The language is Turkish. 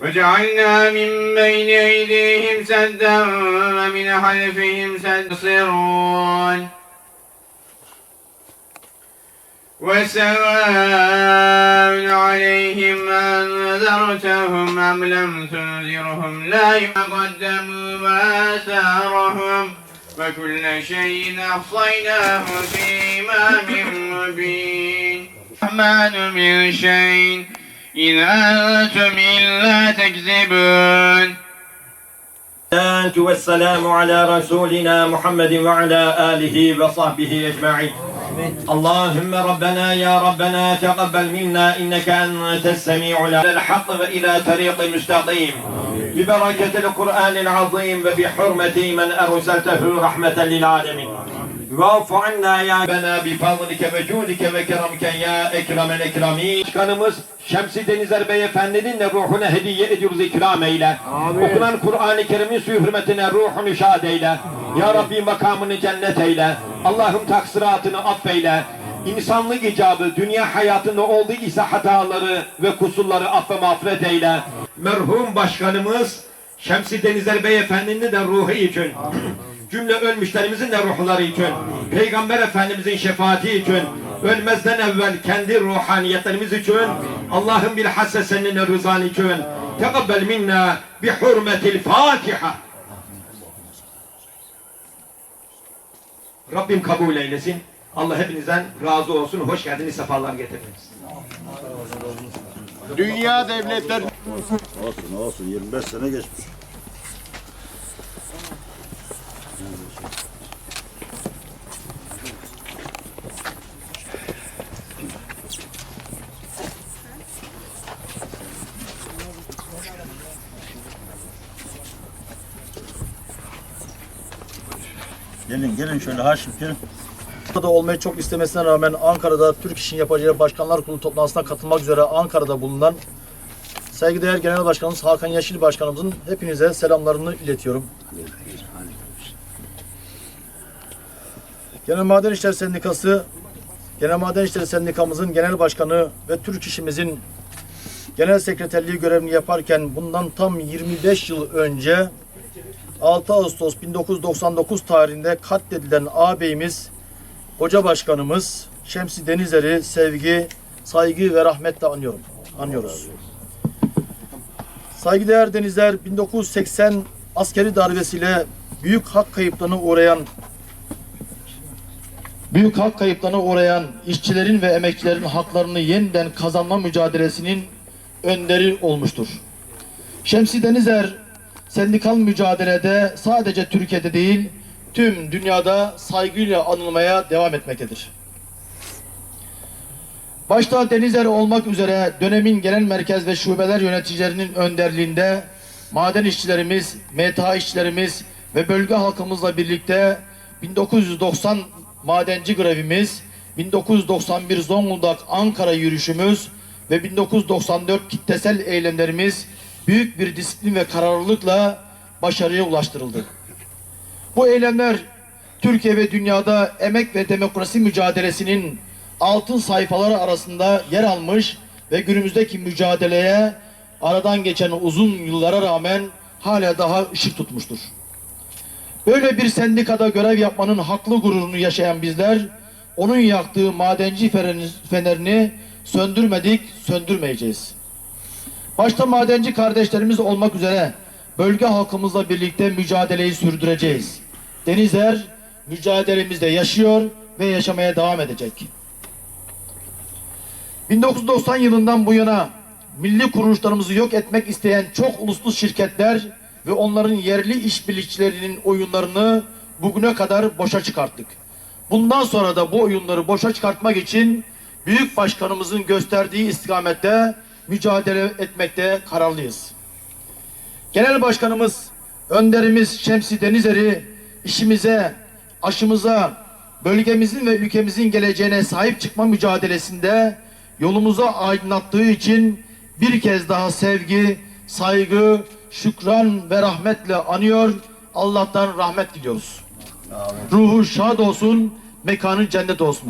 وجعلنا من بين أيديهم سدا ومن خلفهم سدا. وسواء عليهم أنذرتهم أم لم تنذرهم؟ لا يقدموا وآثارهم وكل شيء أحصيناه في إمام مبين. الرحمن من شيء. إن أنتم إلا تكذبون والسلام على رسولنا محمد وعلى آله وصحبه أجمعين. اللهم ربنا يا ربنا تقبل منا إنك أنت السميع الحق وإلى طريق مستقيم. ببركة القرآن العظيم وبحرمة من أرسلته رحمة للعالمين. Vafa'anna ya bena bi fadlike ve cudike ve keremken ya ekremel ekrami. Başkanımız Şemsi Denizer Beyefendinin de ruhuna hediye ediyoruz ikram eyle. Amin. Okunan Kur'an-ı Kerim'in suyu hürmetine ruhunu şad eyle. Amin. Ya Rabbi makamını cennet eyle. Allah'ım taksiratını affeyle. İnsanlık icabı dünya hayatında olduğu ise hataları ve kusurları affe mağfiret eyle. Merhum başkanımız Şemsi Denizer Beyefendinin de ruhu için. Amin cümle ölmüşlerimizin de ruhları için, Peygamber Efendimizin şefaati için, ölmezden evvel kendi ruhaniyetlerimiz için, Allah'ın bilhassa senin rızan için, tegabbel minna bi hurmetil Fatiha. Rabbim kabul eylesin. Allah hepinizden razı olsun. Hoş geldiniz, sefalar getirdiniz. Dünya devletler Olsun olsun 25 sene geçmiş. Gelin gelin şöyle Haşim gelin. Ankara'da olmayı çok istemesine rağmen Ankara'da Türk İş'in yapacağı Başkanlar Kurulu toplantısına katılmak üzere Ankara'da bulunan saygıdeğer Genel Başkanımız Hakan Yeşil Başkanımızın hepinize selamlarını iletiyorum. Genel Maden İşleri Sendikası, Genel Maden İşleri Sendikamızın Genel Başkanı ve Türk İş'imizin Genel Sekreterliği görevini yaparken bundan tam 25 yıl önce 6 Ağustos 1999 tarihinde katledilen ağabeyimiz Hoca Başkanımız Şemsi Denizer'i sevgi, saygı ve rahmetle anıyorum. Anıyoruz. Saygıdeğer Denizer 1980 askeri darbesiyle büyük hak kayıplarına uğrayan büyük hak kayıplarına uğrayan işçilerin ve emekçilerin haklarını yeniden kazanma mücadelesinin önderi olmuştur. Şemsi Denizer sendikal mücadelede sadece Türkiye'de değil tüm dünyada saygıyla anılmaya devam etmektedir. Başta Denizer olmak üzere dönemin genel merkez ve şubeler yöneticilerinin önderliğinde maden işçilerimiz, MTA işçilerimiz ve bölge halkımızla birlikte 1990 madenci grevimiz, 1991 Zonguldak Ankara yürüyüşümüz ve 1994 kitlesel eylemlerimiz büyük bir disiplin ve kararlılıkla başarıya ulaştırıldı. Bu eylemler Türkiye ve dünyada emek ve demokrasi mücadelesinin altın sayfaları arasında yer almış ve günümüzdeki mücadeleye aradan geçen uzun yıllara rağmen hala daha ışık tutmuştur. Böyle bir sendikada görev yapmanın haklı gururunu yaşayan bizler, onun yaktığı madenci fenerini söndürmedik, söndürmeyeceğiz. Başta madenci kardeşlerimiz olmak üzere bölge halkımızla birlikte mücadeleyi sürdüreceğiz. Denizler mücadelemizde yaşıyor ve yaşamaya devam edecek. 1990 yılından bu yana milli kuruluşlarımızı yok etmek isteyen çok uluslu şirketler ve onların yerli işbirlikçilerinin oyunlarını bugüne kadar boşa çıkarttık. Bundan sonra da bu oyunları boşa çıkartmak için Büyük Başkanımızın gösterdiği istikamette mücadele etmekte kararlıyız. Genel Başkanımız, önderimiz Şemsi Denizer'i işimize, aşımıza, bölgemizin ve ülkemizin geleceğine sahip çıkma mücadelesinde yolumuza aydınlattığı için bir kez daha sevgi, saygı, şükran ve rahmetle anıyor. Allah'tan rahmet diliyoruz. Ruhu şad olsun, mekanı cennet olsun.